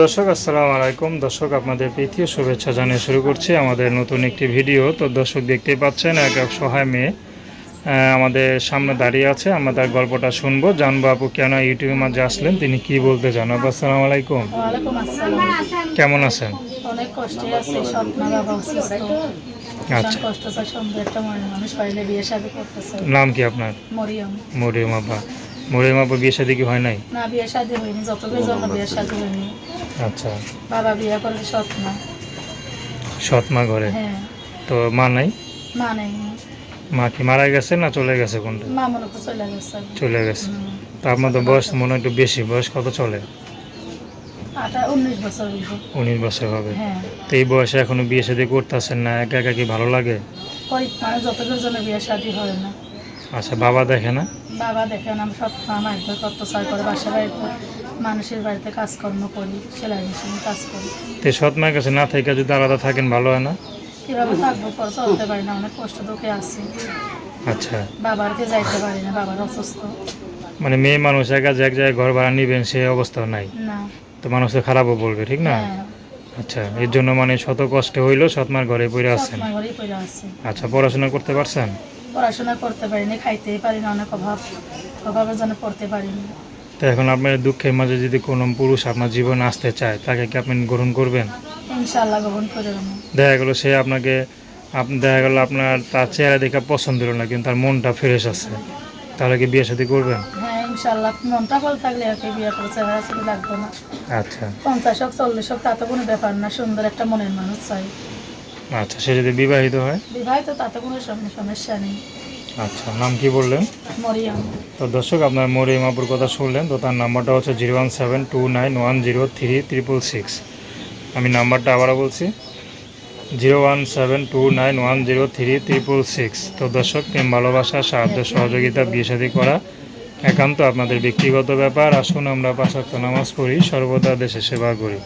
দর্শক আসসালামু আলাইকুম। দর্শক আপনাদের প্রীতীয় শুভেচ্ছা জানিয়ে শুরু করছি আমাদের নতুন একটি ভিডিও। তো দর্শক দেখতেই পাচ্ছেন এক এক সহায় মেয়ে আমাদের সামনে দাঁড়িয়ে আছে। আমরা তার গল্পটা শুনব। জানব আপু কেন ইউটিউবের মাঝে আসলেন? তিনি কি বলতে চান? আপু আসসালামু আলাইকুম। কেমন আছেন? অনেক কষ্টে আছে বাবা অসুস্থ। আচ্ছা। কষ্ট একটা মানুষ পাইলে বিয়ে শাদী করতেছে। নাম কি আপনার? মরিয়ম। মরিয়ম আপা। মরিয়ম আপা বিয়ে শাদী কি হয় নাই? না বিয়ে শাদী হয়নি যতগুলো জন্য বিয়ে শাদী হয়নি। আচ্ছা। বাবা বিয়ে করলে সৎ মা ঘরে? হ্যাঁ। তো মা নাই? মা নেই। মা কি মারা গেছে না চলে গেছে কোনটা? মা মনে চলে গেছে। চলে গেছে। তো আপনার তো বয়স মনে হয় একটু বেশি। বয়স কত চলে? উনিশ বছর হবে। হ্যাঁ। তো এই বয়সে এখনও বিয়ে শাদী করতেছেন না? একা একা কি ভালো লাগে? মানে বিয়ে শাদী হয় না। আচ্ছা বাবা দেখে না? বাবা দেখেন আমি স্বপ্ন আমার একবার কত চাই করে বাসা বাড়িতে মানুষের বাড়িতে কাজকর্ম করি সেলাই মেশিনে কাজ করি। তো সৎ মায়ের কাছে না থেকে যদি আলাদা থাকেন ভালো হয় না? কীভাবে থাকব? পর চলতে পারি না অনেক কষ্ট দুঃখে আছি। আচ্ছা। বাবারকে যাইতে পারি না বাবার অসুস্থ। মানে মেয়ে মানুষ একা যে এক জায়গায় ঘর ভাড়া নিবেন সে অবস্থা নাই? না। তো মানুষ তো খারাপও বলবে ঠিক না? হ্যাঁ। আচ্ছা এর জন্য মানে শত কষ্টে হইলেও সৎ মার ঘরে পড়ে আছেন আচ্ছা পড়াশোনা করতে পারছেন? পড়াশোনা করতে পারিনি খাইতেই পারি না অনেক অভাব অভাবের জন্য পড়তে পারিনি। তো এখন আপনার দুঃখের মাঝে যদি কোনো পুরুষ আপনার জীবন আসতে চায় তাকে কি আপনি গ্রহণ করবেন? ইনশাল্লাহ গ্রহণ করে দেখা গেলো সে আপনাকে আপ- দেখা গেলো আপনার তার চেহারা দেখে পছন্দ হলো না কিন্তু তার মনটা ফ্রেশ আছে। তাহলে কি বিয়ে সাথে করবেন? হ্যাঁ ইনশাল্লাহ মনটা ভালো থাকলে আর কি বিয়ে করে চেহারা ছবি লাগবে না। আচ্ছা। পঞ্চাশ হোক চল্লিশ হোক তাতে কোনো ব্যাপার না সুন্দর একটা মনের মানুষ চাই। আচ্ছা সে যদি বিবাহিত হয়? বিবাহিত তাতে কোনো সমস্যা নেই। আচ্ছা নাম কি বললেন? মরিয়াম। তো দর্শক আপনার মরিয়ম আপুর কথা শুনলেন তো তার নাম্বারটা হচ্ছে zero one seven two nine one zero three triple six. আমি নাম্বারটা আবারও বলছি zero one seven two nine one zero three triple six. তো দর্শক প্রেম ভালোবাসা সাহায্য সহযোগিতা বিয়ে শাদী করা একান্ত আপনাদের ব্যক্তিগত ব্যাপার। আসুন আমরা পাশাক্ত নামাজ পড়ি সর্বদা দেশে সেবা করি।